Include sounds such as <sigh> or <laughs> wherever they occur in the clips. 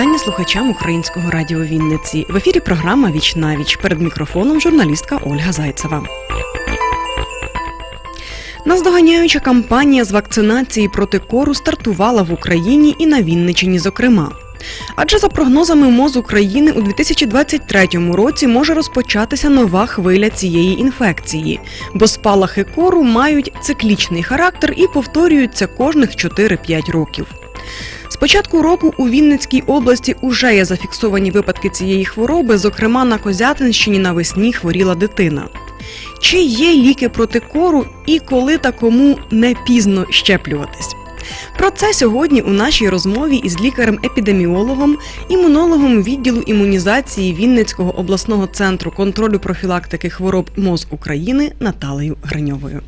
Вітання слухачам українського радіо Вінниці. В ефірі програма Віч на віч. Перед мікрофоном журналістка Ольга Зайцева. Наздоганяюча кампанія з вакцинації проти кору стартувала в Україні і на Вінничині, зокрема. Адже за прогнозами МОЗ України у 2023 році може розпочатися нова хвиля цієї інфекції, бо спалахи кору мають циклічний характер і повторюються кожних 4-5 років. Початку року у Вінницькій області уже є зафіксовані випадки цієї хвороби, зокрема на Козятинщині навесні хворіла дитина. Чи є ліки проти кору і коли та кому не пізно щеплюватись? Про це сьогодні у нашій розмові із лікарем-епідеміологом, імунологом відділу імунізації Вінницького обласного центру контролю профілактики хвороб МОЗ України Наталею Граньовою.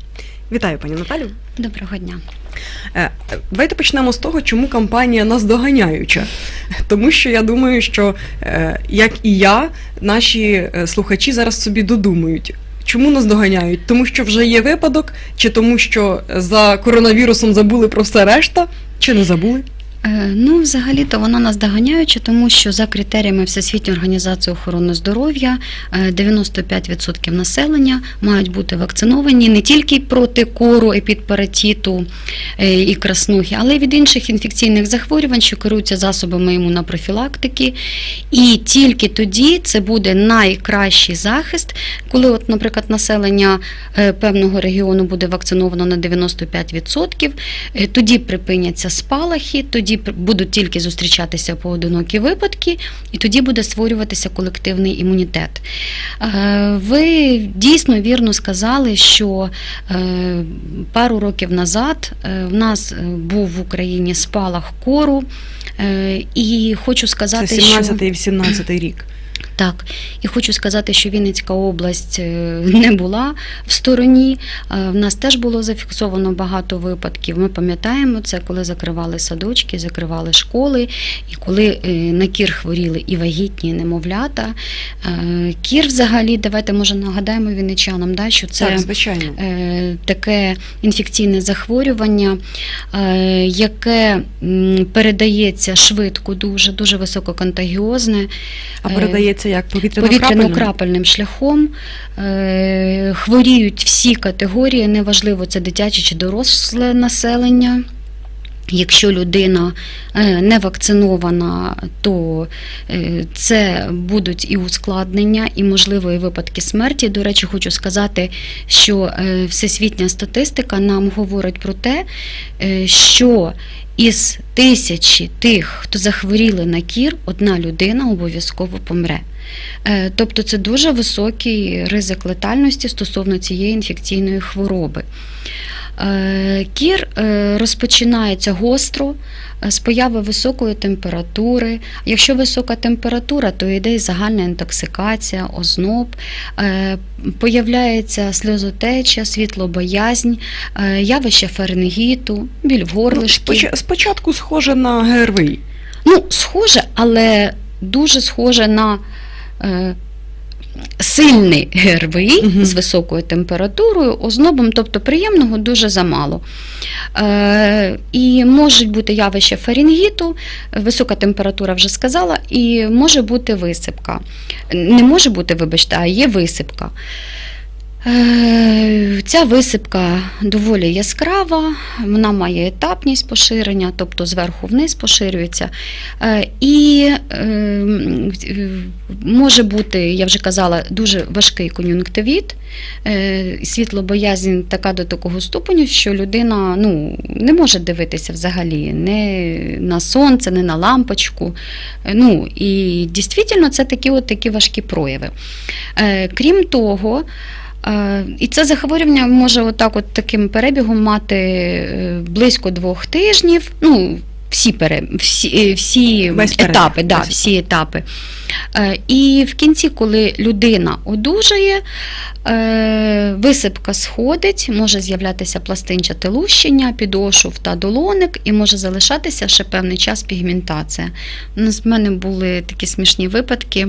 Вітаю, пані Наталю. Доброго дня. Е, Давайте почнемо з того, чому кампанія наздоганяюча. Тому що я думаю, що е, як і я, наші е, слухачі зараз собі додумують. Чому наздоганяють? Тому що вже є випадок, чи тому, що за коронавірусом забули про все решта, чи не забули? Е, Ну, взагалі-то вона нас доганяюча, тому що за критеріями Всесвітньої організації охорони здоров'я е, 95% населення мають бути вакциновані не тільки проти кору, епідпаратіту е, і краснухи, але й від інших інфекційних захворювань, що керуються засобами імунопрофілактики. І тільки тоді це буде найкращий захист, коли, от, наприклад, населення е, певного регіону буде вакциновано на 95%, е, тоді припиняться спалахи, тоді пр- будуть тільки зустрічатися поодинокі випадки, і тоді буде створюватися колективний імунітет. Е, Ви дійсно вірно сказали, що е, пару років назад е, в нас був в Україні спалах кору, і хочу сказати, Це 17 і 18 рік. Так, і хочу сказати, що Вінницька область е, <laughs> не була в стороні. Е, В нас теж було зафіксовано багато випадків. Ми пам'ятаємо це, коли закривали садочки, закривали школи, і коли е, на кір хворіли і вагітні, і немовлята. Кір, взагалі, давайте може нагадаємо вінничанам, да, що це Так, звичайно. таке інфекційне захворювання, яке передається швидко, дуже, дуже висококонтагіозне. А передається як повітряно повітряно-крапельним шляхом. Е, Хворіють всі категорії, неважливо, це дитяче чи доросле населення. Якщо людина е, не вакцинована, то е, це будуть і ускладнення, і можливо і випадки смерті. До речі, хочу сказати, що е, всесвітня статистика нам говорить про те, що із тисячі тих, хто захворіли на кір, одна людина обов'язково помре. Тобто це дуже високий ризик летальності стосовно цієї інфекційної хвороби. Е, Кір е, розпочинається гостро е, з появи високої температури. Якщо висока температура, то йде і загальна інтоксикація, озноб, появляється сльозотеча, світлобоязнь, явище фарингіту, біль в Ну, горлишки. Спочатку схоже на ГРВІ. Ну, схоже, але дуже схоже на сильний ГРВІ угу. з високою температурою, ознобом, тобто приємного дуже замало. Е, і можуть бути явище фарінгіту, висока температура вже сказала, і може бути висипка. Не може бути, вибачте, а є висипка. Е, Ця висипка доволі яскрава, вона має етапність поширення, тобто зверху вниз поширюється. Е, І е, може бути, я вже казала, дуже важкий кон'юнктивіт, світлобоязнь така до такого ступеню, що людина ну, не може дивитися взагалі не на сонце, не на лампочку. Ну, і дійсно це такі, от такі важкі прояви. Крім того, І це захворювання може отак от таким перебігом мати е, близько двох тижнів. Ну, всі, пере, всі, е, всі етапи, да, всі етапи. Е, І в кінці, коли людина одужає, е, висипка сходить, може з'являтися пластинчате лущення, підошов та долоник, і може залишатися ще певний час пігментація. У нас в мене були такі смішні випадки.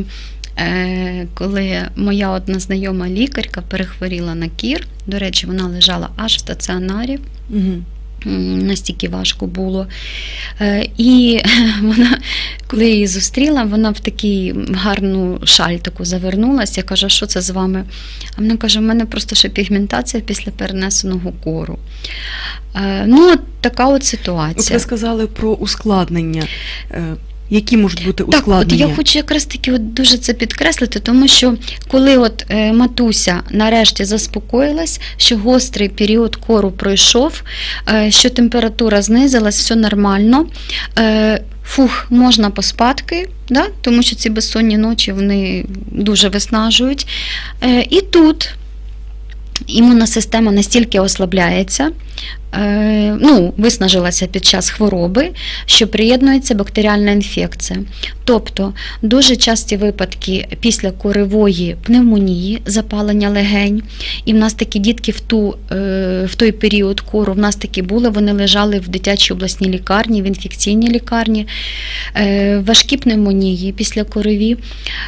Е, коли моя одна знайома лікарка перехворіла на кір, до речі, вона лежала аж в стаціонарі. Угу. Настільки важко було. Е, І <laughs> вона, коли я її зустріла, вона в таку гарну шаль таку завернулася. Я кажу, що це з вами? А вона каже, у мене просто ще пігментація після перенесеного кору. Е, Ну, от така от От ситуація. ви сказали про ускладнення. Які можуть бути Так, от я хочу якраз таки от дуже це підкреслити, тому що коли от е, матуся нарешті заспокоїлась, що гострий період кору пройшов, е, що температура знизилась, все нормально. Е, Фух, можна поспадки, да? тому що ці безсонні ночі вони дуже виснажують. Е, і тут імунна система настільки ослабляється, ну, виснажилася під час хвороби, що приєднується бактеріальна інфекція. Тобто дуже часті випадки після коривої пневмонії, запалення легень. І в нас такі дітки в, ту, е, в той період кору, в нас такі були, вони лежали в дитячій обласній лікарні, в інфекційній лікарні, е, важкі пневмонії після корові,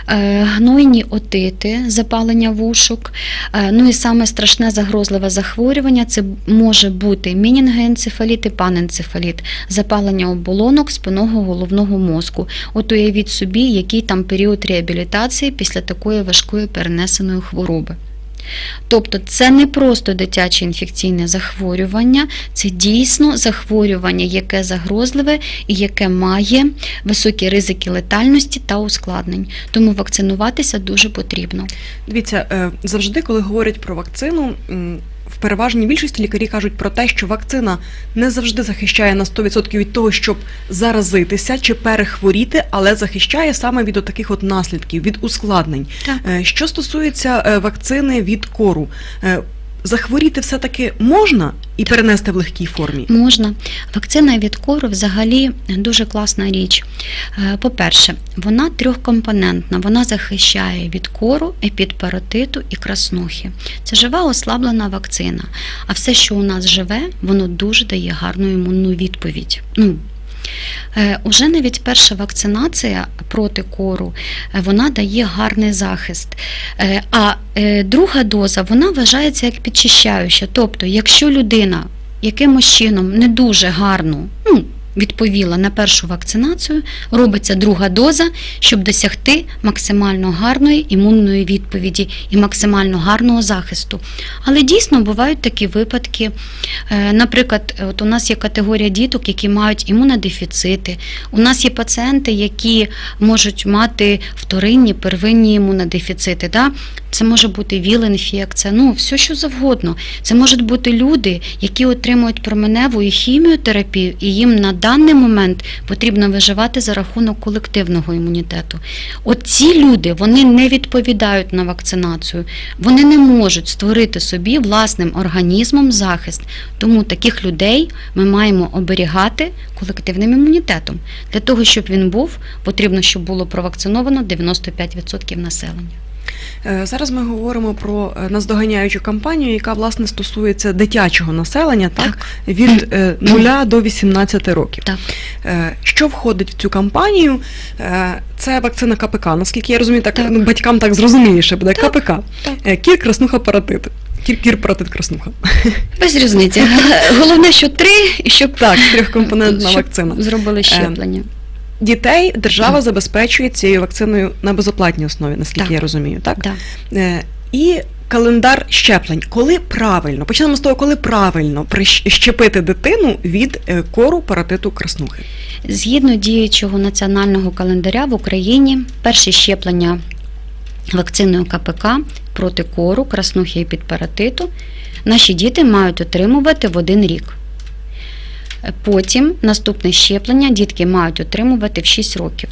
е, гнойні отити, запалення вушок. Е, Ну і саме страшне загрозливе захворювання це може бути мінінгоенцефаліт і паненцефаліт, запалення оболонок спинного головного мозку. От уявіть собі, який там період реабілітації після такої важкої перенесеної хвороби. Тобто це не просто дитяче інфекційне захворювання, це дійсно захворювання, яке загрозливе і яке має високі ризики летальності та ускладнень. Тому вакцинуватися дуже потрібно. Дивіться, е, завжди, коли говорять про вакцину, в переважній більшості лікарі кажуть про те, що вакцина не завжди захищає на 100% від того, щоб заразитися чи перехворіти, але захищає саме від таких от наслідків, від ускладнень. Так. Е, Що стосується е, вакцини від кору, е, захворіти все-таки можна і перенести в легкій формі? Можна. Вакцина від кору взагалі дуже класна річ. Е, По-перше, вона трьохкомпонентна, вона захищає від кору, епідпаратиту і краснухи. Це жива ослаблена вакцина. А все, що у нас живе, воно дуже дає гарну імунну відповідь. Ну, Уже навіть перша вакцинація проти кору е, вона дає гарний захист. Е, А е, друга доза вона вважається як підчищаюча. Тобто, якщо людина якимось чином не дуже гарно ну, відповіла на першу вакцинацію, робиться друга доза, щоб досягти максимально гарної імунної відповіді і максимально гарного захисту. Але дійсно бувають такі випадки. Е, Наприклад, от у нас є категорія діток, які мають імунодефіцити. У нас є пацієнти, які можуть мати вторинні, первинні імунодефіцити. Да? Це може бути віл-інфекція, ну все що завгодно. Це можуть бути люди, які отримують променеву і хіміотерапію, і їм на даний момент потрібно виживати за рахунок колективного імунітету. От ці люди вони не відповідають на вакцинацію, вони не можуть створити собі власним організмом захист. Тому таких людей ми маємо оберігати колективним імунітетом. Для того, щоб він був, потрібно, щоб було провакциновано 95% населення. Е, Зараз ми говоримо про е, наздоганяючу кампанію, яка власне стосується дитячого населення, так, Так. від е, 0 до 18 років. Так. Е, Що входить в цю кампанію? Е, Це вакцина КПК. Наскільки я розумію, так, Так. ну, батькам так зрозуміліше буде Так. КПК. Так. Е, Кір, краснуха, паратит. Кір, кір, паратит, краснуха. Без різниці. <laughs> Головне, що три, і щоб Так, трьохкомпонентна щоб вакцина. зробили щеплення. Дітей держава забезпечує цією вакциною на безоплатній основі, наскільки Так. я розумію, так? Да. Е, І календар щеплень. Коли правильно, почнемо з того, коли правильно прищепити дитину від е, кору паратиту краснухи. Згідно діючого національного календаря в Україні перші щеплення вакциною КПК проти кору, краснухи і підпаратиту наші діти мають отримувати в один рік. Потім наступне щеплення дітки мають отримувати в 6 років.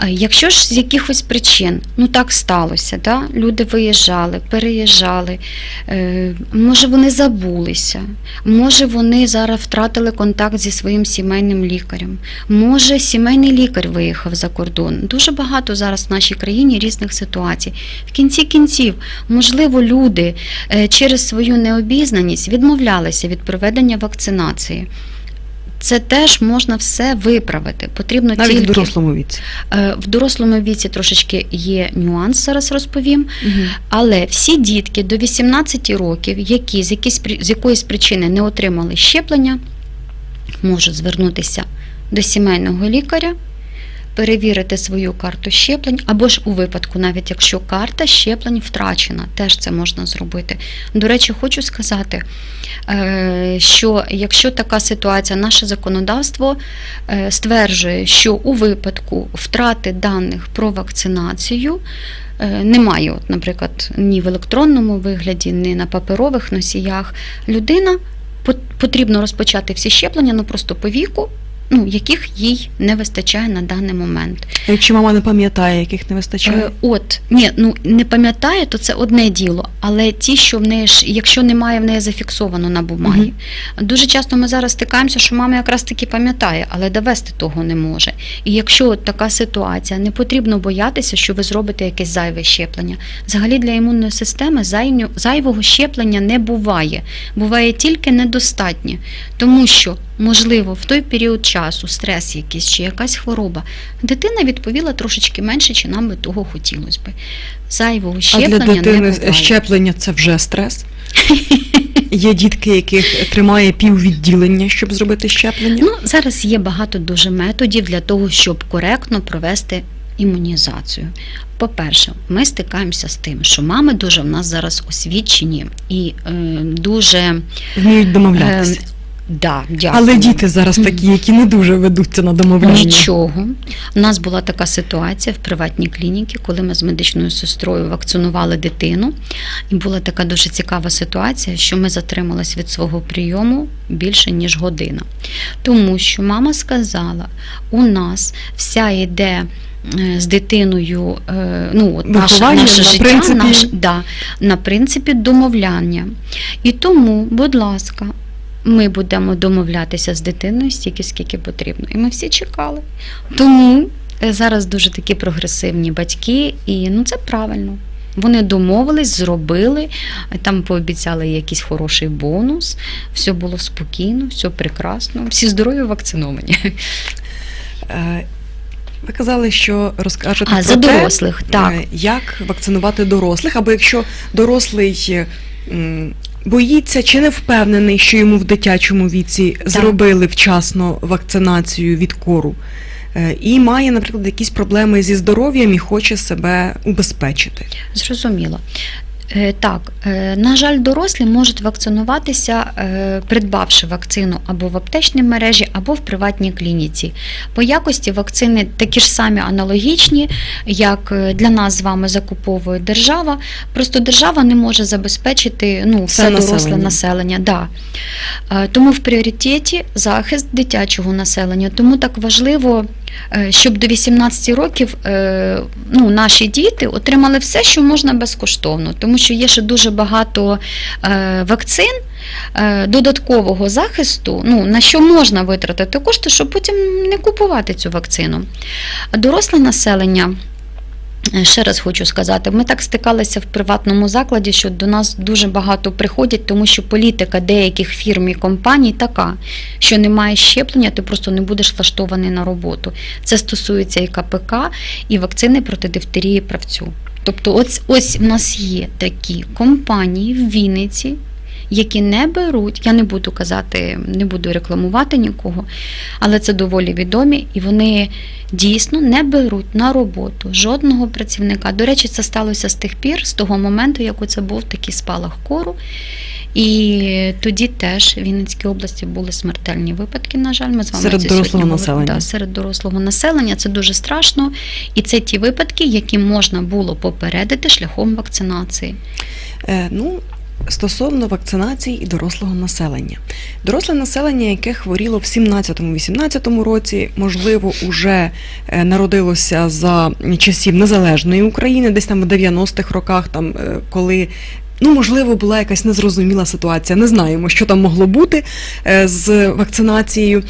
Е, Якщо ж з якихось причин, ну так сталося, да? люди виїжджали, переїжджали, е, може вони забулися, може вони зараз втратили контакт зі своїм сімейним лікарем, може сімейний лікар виїхав за кордон. Дуже багато зараз в нашій країні різних ситуацій. В кінці кінців, можливо, люди е, через свою необізнаність відмовлялися від проведення вакцинації. Це теж можна все виправити. Потрібно Навіть тільки в дорослому віці. Е, в дорослому віці трошечки є нюанс, зараз розповім. Але всі дітки до 18 років, які з, якісь, з якоїсь причини не отримали щеплення, можуть звернутися до сімейного лікаря, перевірити свою карту щеплень, або ж у випадку, навіть якщо карта щеплень втрачена, теж це можна зробити. До речі, хочу сказати, що якщо така ситуація, наше законодавство е, стверджує, що у випадку втрати даних про вакцинацію е, немає, от, наприклад, ні в електронному вигляді, ні на паперових носіях, людина пот- потрібно розпочати всі щеплення, ну просто по віку. Ну, яких їй не вистачає на даний момент. А якщо мама не пам'ятає, яких не вистачає? Е, От, ні, ну не пам'ятає, то це одне діло. Але ті, що в неї ж, якщо немає в неї зафіксовано на бумагі. Дуже часто ми зараз стикаємося, що мама якраз таки пам'ятає, але довести того не може. І якщо от така ситуація, не потрібно боятися, що ви зробите якесь зайве щеплення. Взагалі для імунної системи зайвого щеплення не буває. Буває тільки недостатнє. Тому що, можливо, в той період часу стрес якийсь чи якась хвороба, дитина відповіла трошечки менше, чи нам би того хотілося би. Зайвого а щеплення для дитини не буває. щеплення це вже стрес. Є дітки, яких тримає піввідділення, щоб зробити щеплення. Ну, зараз є багато дуже методів для того, щоб коректно провести імунізацію. По-перше, ми стикаємося з тим, що мами дуже в нас зараз освічені і е, дуже Вміють домовлятися. е, да, дякую. Але діти зараз такі, які не дуже ведуться на домовляння. Нічого. У нас була така ситуація в приватній клініці, коли ми з медичною сестрою вакцинували дитину. І була така дуже цікава ситуація, що ми затрималась від свого прийому більше ніж година. Тому що мама сказала: у нас вся йде. е, З дитиною, е, ну от наше, наше на життя, принципі- наш, да, на принципі домовляння. І тому, будь ласка, ми будемо домовлятися з дитиною стільки, скільки потрібно. І ми всі чекали. Тому е, зараз дуже такі прогресивні батьки, і ну це правильно. Вони домовились, зробили, е, там пообіцяли якийсь хороший бонус, все було спокійно, все прекрасно, всі здорові вакциновані. Е, Ви казали, що розкажете А про за те, дорослих, так. як вакцинувати дорослих, або якщо дорослий боїться чи не впевнений, що йому в дитячому віці зробили вчасно вакцинацію від кору, е, і має, наприклад, якісь проблеми зі здоров'ям і хоче себе убезпечити. Зрозуміло. Е, Так, е, на жаль, дорослі можуть вакцинуватися, е, придбавши вакцину або в аптечній мережі, або в приватній клініці. По якості вакцини такі ж самі аналогічні, як для нас з вами закуповує держава. Просто держава не може забезпечити ну, все, Все доросле населення. населення. Да. Тому в пріоритеті захист дитячого населення. Тому так важливо, щоб до 18 років е, ну, наші діти отримали все, що можна безкоштовно, тому що є ще дуже багато е, вакцин. е, Додаткового захисту, ну на що можна витратити кошти, щоб потім не купувати цю вакцину. Доросле населення, е, ще раз хочу сказати, ми так стикалися в приватному закладі, що до нас дуже багато приходять, тому що політика деяких фірм і компаній така, що немає щеплення, ти просто не будеш влаштований на роботу. Це стосується і КПК, і вакцини проти дифтерії правцю. Тобто, ось, ось в нас є такі компанії в Вінниці, які не беруть, я не буду казати, не буду рекламувати нікого, але це доволі відомі, і вони дійсно не беруть на роботу жодного працівника. До речі, це сталося з тих пір, з того моменту, як це був такий спалах кору. І тоді теж в Вінницькій області були смертельні випадки, на жаль, ми з вами Серед це дорослого сьогодні населення. Да, серед дорослого населення це дуже страшно. І це ті випадки, які можна було попередити шляхом вакцинації. Е, ну, стосовно вакцинації і дорослого населення. Доросле населення, яке хворіло в 17-18 році, можливо, уже е, народилося за часів незалежної України, десь там в 90-х роках, там, е, коли. Ну, можливо, була якась незрозуміла ситуація. Не знаємо, що там могло бути е, з вакцинацією.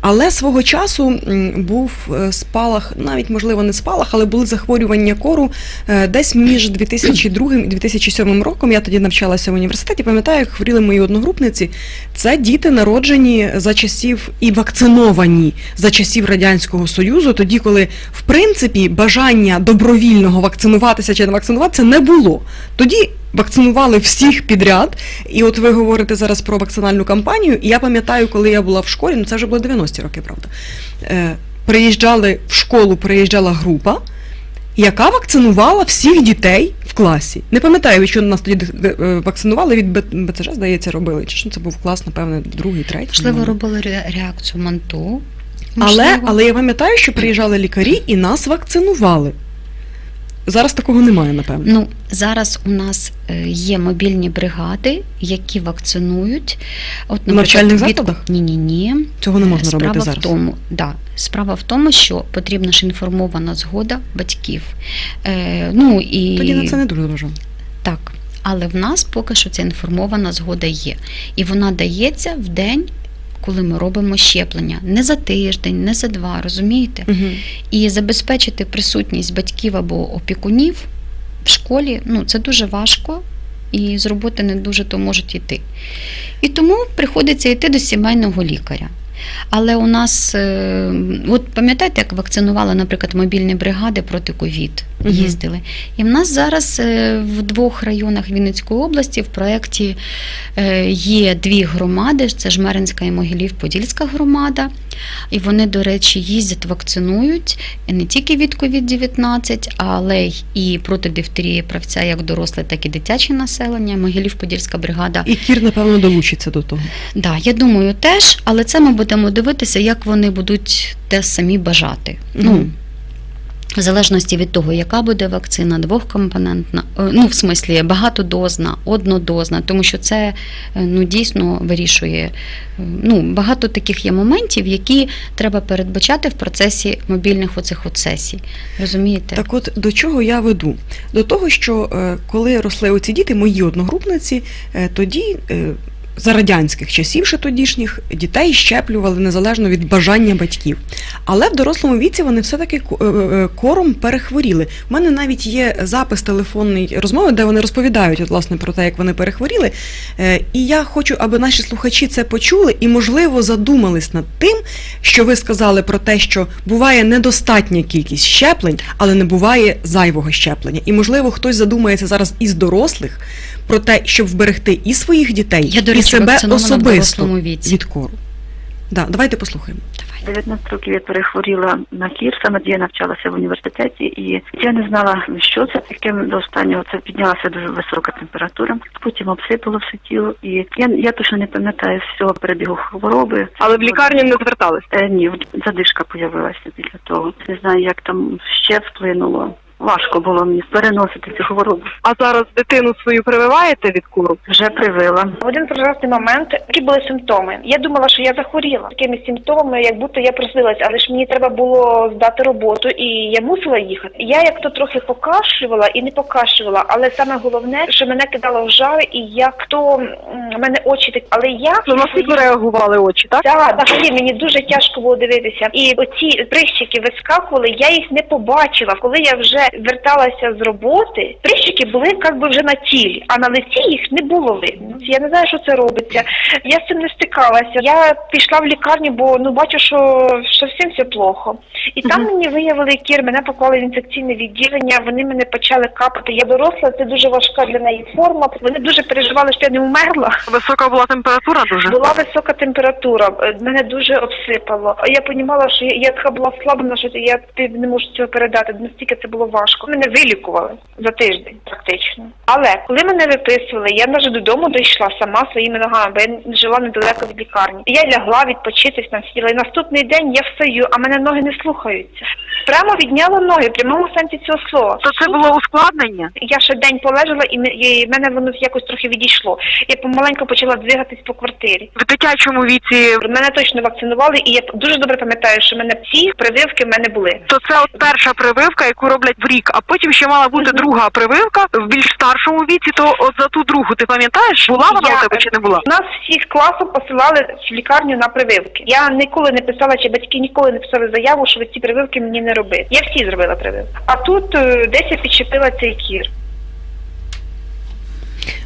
Але свого часу був е, спалах, навіть можливо не спалах, але були захворювання кору е, десь між 2002 і 2007 роком. Я тоді навчалася в університеті. Пам'ятаю, як хворіли мої одногрупниці. Це діти народжені за часів і вакциновані за часів радянського союзу, тоді, коли в принципі бажання добровільного вакцинуватися чи не вакцинуватися не було. Тоді вакцинували всіх підряд. І от ви говорите зараз про вакцинальну кампанію. І я пам'ятаю, коли я була в школі, ну це вже було 90-ті роки, правда. Е, приїжджали в школу, приїжджала група, яка вакцинувала всіх дітей в класі. Не пам'ятаю, чого нас тоді е, вакцинували від БЦЖ, здається, робили. Чи що це був клас, напевне, другий, третій. Можливо, робили реакцію манту. Але, але я пам'ятаю, що приїжджали лікарі і нас вакцинували. Зараз такого немає, напевно. Ну, зараз у нас е, є мобільні бригади, які вакцинують. От, В навчальних від- закладах? Ні, ні, ні. Цього не можна Справа робити в зараз. тому, да, справа в тому, що потрібна ж інформована згода батьків. Е, ну і Тоді на це не дуже зважав. так. Але в нас поки що ця інформована згода є. І вона дається в день, коли ми робимо щеплення. Не за тиждень, не за два, розумієте? Угу. І забезпечити присутність батьків або опікунів в школі ну, це дуже важко, і з роботи не дуже то можуть йти. І тому приходиться йти до сімейного лікаря. Але у нас, е, от пам'ятаєте, як вакцинували, наприклад, мобільні бригади проти ковід. Їздили. І в нас зараз е, в двох районах Вінницької області в проєкті е, є дві громади: це Жмеринська і Могилів-Подільська громада. І вони, до речі, їздять, вакцинують не тільки від COVID-19, але й проти дифтерії правця як доросле, так і дитяче населення. Могилів-Подільська бригада. І Кір, напевно, долучиться до того. Да, я думаю, теж, але це ми будемо дивитися, як вони будуть те самі бажати. Ну. В залежності від того, яка буде вакцина, двохкомпонентна, е, ну в смислі багатодозна, однодозна, тому що це е, ну дійсно вирішує. е, Ну багато таких є моментів, які треба передбачати в процесі мобільних оцих от сесій. Розумієте? Так от до чого я веду? До того, що коли росли оці діти, мої одногрупниці, тоді. Е, За радянських часів ще тодішніх дітей щеплювали незалежно від бажання батьків. Але в дорослому віці вони все-таки ко- е, е, кором перехворіли. У мене навіть є запис телефонної розмови, де вони розповідають власне про те, як вони перехворіли. Е, І я хочу, аби наші слухачі це почули і, можливо, задумались над тим, що ви сказали про те, що буває недостатня кількість щеплень, але не буває зайвого щеплення. І, можливо, хтось задумається зараз із дорослих про те, щоб вберегти і своїх дітей, Я, до і себе особисто віці. від кору. Да, давайте послухаємо. 19 років я перехворіла на кір, саме тоді я навчалася в університеті, і я не знала, що це таке до останнього. Це піднялася дуже висока температура. Потім обсипало все тіло, і я, я точно не пам'ятаю всього перебігу хвороби. Але в лікарню не звертались. Е, ні, задишка появилася після того. Не знаю, як там ще вплинуло. Важко було мені переносити цю хворобу. А зараз дитину свою прививаєте від куру? Вже привила. В один прекрасний момент які були симптоми. Я думала, що я захворіла такими симптомами, як будто я просилась, але ж мені треба було здати роботу, і я мусила їхати. Я як то трохи покашлювала і не покашлювала, але саме головне, що мене кидало в жар, і як то мене очі так. Але я Ну, наскільки реагували очі, так? так, взагалі мені дуже тяжко було дивитися. І оці прищики вискакували, я їх не побачила. Коли я вже верталася з роботи, прищики були як би вже на тілі, а на лиці їх не було видно. Я не знаю, що це робиться. Я з цим не стикалася. Я пішла в лікарню, бо ну бачу, що, що всім все плохо. І там Мгм. мені виявили кір, мене поклали в інфекційне відділення. Вони мене почали капати. Я доросла, це дуже важка для неї форма. Вони дуже переживали, що я не вмерла. Висока була температура дуже. Була висока температура, мене дуже обсипало. Я розуміла, що я, я така була слаблена, що я не можу цього передати. Настільки це було важко. Мене вилікували за тиждень, практично. Але коли мене виписували, я навіть додому дійшла сама своїми ногами, бо я жила недалеко від лікарні. Я лягла відпочитись там сіла. І наступний день я встаю, а мене ноги не слухаються. Прямо відняла ноги, в прямому сенсі цього слова. То це було ускладнення? Я ще день полежала, і і мене воно якось трохи відійшло. Я помаленьку почала двигатись по квартирі. В дитячому віці. Мене точно вакцинували, і я дуже добре пам'ятаю, що мене всі прививки в мене були. То це от перша прививка, яку роблять в рік, а потім ще мала бути друга прививка в більш старшому віці. То от за ту другу ти пам'ятаєш, була вона Я- у тебе чи не була? Нас всіх класом посилали в лікарню на прививки. Я ніколи не писала, чи батьки ніколи не писали заяву, що ви ці прививки мені не робити. Я всі зробила прививки. А тут е, десь я підчепила цей кір.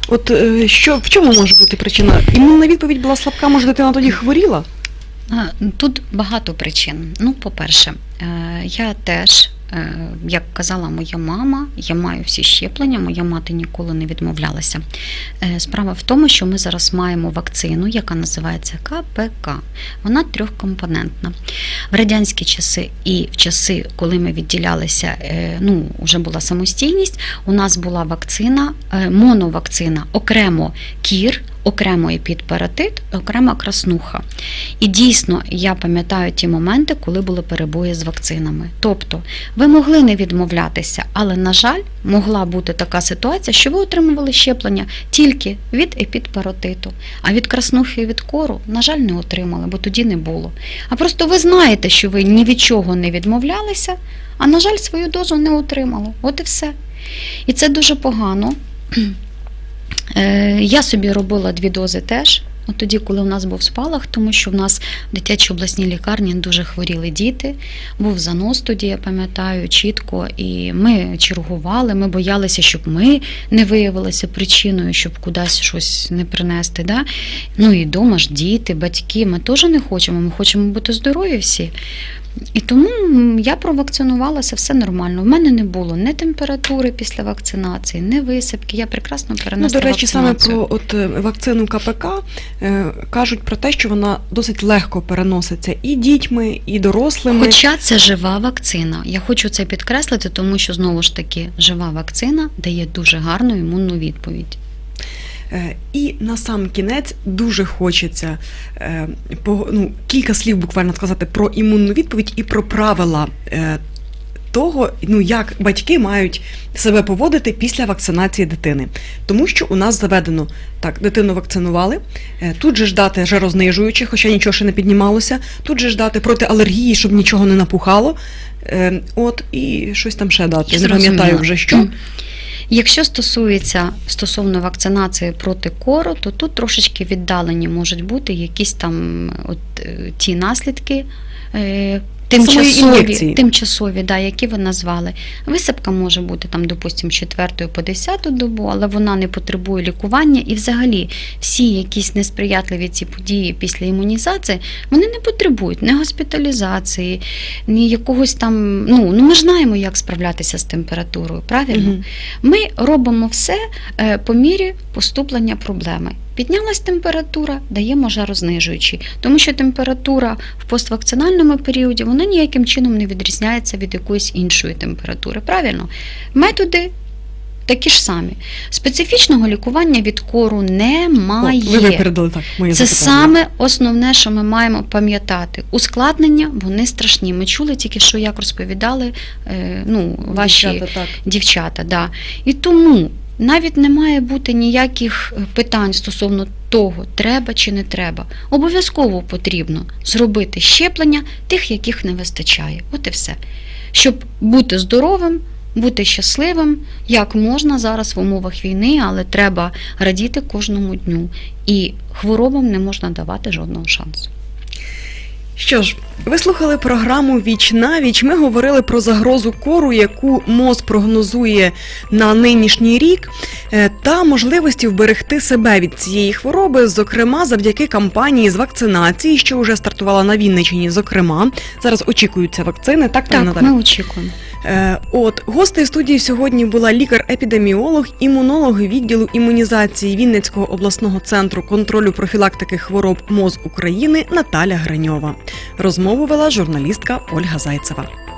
От е, що в чому може бути причина? Імунна відповідь була слабка, може дитина тоді хворіла? Тут багато причин. Ну, по-перше, е, я теж, як казала моя мама, я маю всі щеплення, моя мати ніколи не відмовлялася. Е, Справа в тому, що ми зараз маємо вакцину, яка називається КПК. Вона трьохкомпонентна. В радянські часи і в часи, коли ми відділялися, е, ну, вже була самостійність, у нас була вакцина, е, моновакцина, окремо кір, окремо епідпаратит, окремо краснуха. І дійсно, я пам'ятаю ті моменти, коли були перебої з вакцинами. Тобто, ви могли не відмовлятися, але, на жаль, могла бути така ситуація, що ви отримували щеплення тільки від епідпаратиту, а від краснухи і від кору, на жаль, не отримали, бо тоді не було. А просто ви знаєте, що ви ні від чого не відмовлялися, а, на жаль, свою дозу не отримали. От і все. І це дуже погано. Е, Я собі робила дві дози теж. От тоді, коли у нас був спалах, тому що в нас в дитячій обласній лікарні дуже хворіли діти. Був занос тоді, я пам'ятаю, чітко. І ми чергували, ми боялися, щоб ми не виявилися причиною, щоб кудись щось не принести. Да? Ну і вдома ж діти, батьки. Ми теж не хочемо, ми хочемо бути здорові всі. І тому я провакцинувалася, все нормально. У мене не було ні температури після вакцинації, ні висипки. Я прекрасно Ну, до речі, саме про от е, вакцину КПК е, кажуть про те, що вона досить легко переноситься і дітьми, і дорослими. Хоча це жива вакцина. Я хочу це підкреслити, тому що знову ж таки жива вакцина дає дуже гарну імунну відповідь. Е, І на сам кінець дуже хочеться е, по, ну, кілька слів буквально сказати про імунну відповідь і про правила е, того, ну як батьки мають себе поводити після вакцинації дитини. Тому що у нас заведено так, дитину вакцинували, тут же ж дати жарознижуючі, хоча нічого ще не піднімалося, тут же ж дати проти алергії, щоб нічого не напухало. От і щось там ще дати. Я Не пам'ятаю вже що. Якщо стосується стосовно вакцинації проти кору, то тут трошечки віддалені можуть бути якісь там от, е, ті наслідки. Тимчасові, тимчасові, да, які ви назвали. Висипка може бути там, допустимо, з 4 по 10 добу, але вона не потребує лікування. І взагалі всі якісь несприятливі ці події після імунізації, вони не потребують ні госпіталізації, ні якогось там. Ну, ну ми ж знаємо, як справлятися з температурою, правильно? Мгм. Ми робимо все е, по мірі поступлення проблеми. Піднялась температура, даємо жарознижуючий, тому що температура в поствакцинальному періоді вона ніяким чином не відрізняється від якоїсь іншої температури. Правильно? Методи такі ж самі. Специфічного лікування від кору немає. О, ви випередили так. Моє Це запитання. саме основне, що ми маємо пам'ятати. Ускладнення вони страшні. Ми чули тільки, що як розповідали е, ну, ваші Дівчата, так. дівчата. Да. І тому навіть не має бути ніяких е, питань стосовно того, треба чи не треба. Обов'язково потрібно зробити щеплення тих, яких не вистачає. От і все. Щоб бути здоровим, бути щасливим, як можна зараз в умовах війни, але треба радіти кожному дню. І хворобам не можна давати жодного шансу. Що ж, ви слухали програму Віч на віч. Ми говорили про загрозу кору, яку МОЗ прогнозує на нинішній рік, е, та можливості вберегти себе від цієї хвороби, зокрема завдяки кампанії з вакцинації, що вже стартувала на Вінниччині. Зокрема, зараз очікуються вакцини. Так, Так, Наталя? ми очікуємо. Е, От гостею студії сьогодні була лікар-епідеміолог, імунолог відділу імунізації Вінницького обласного центру контролю профілактики хвороб МОЗ України Наталя Гриньова. Розмову вела журналістка Ольга Зайцева.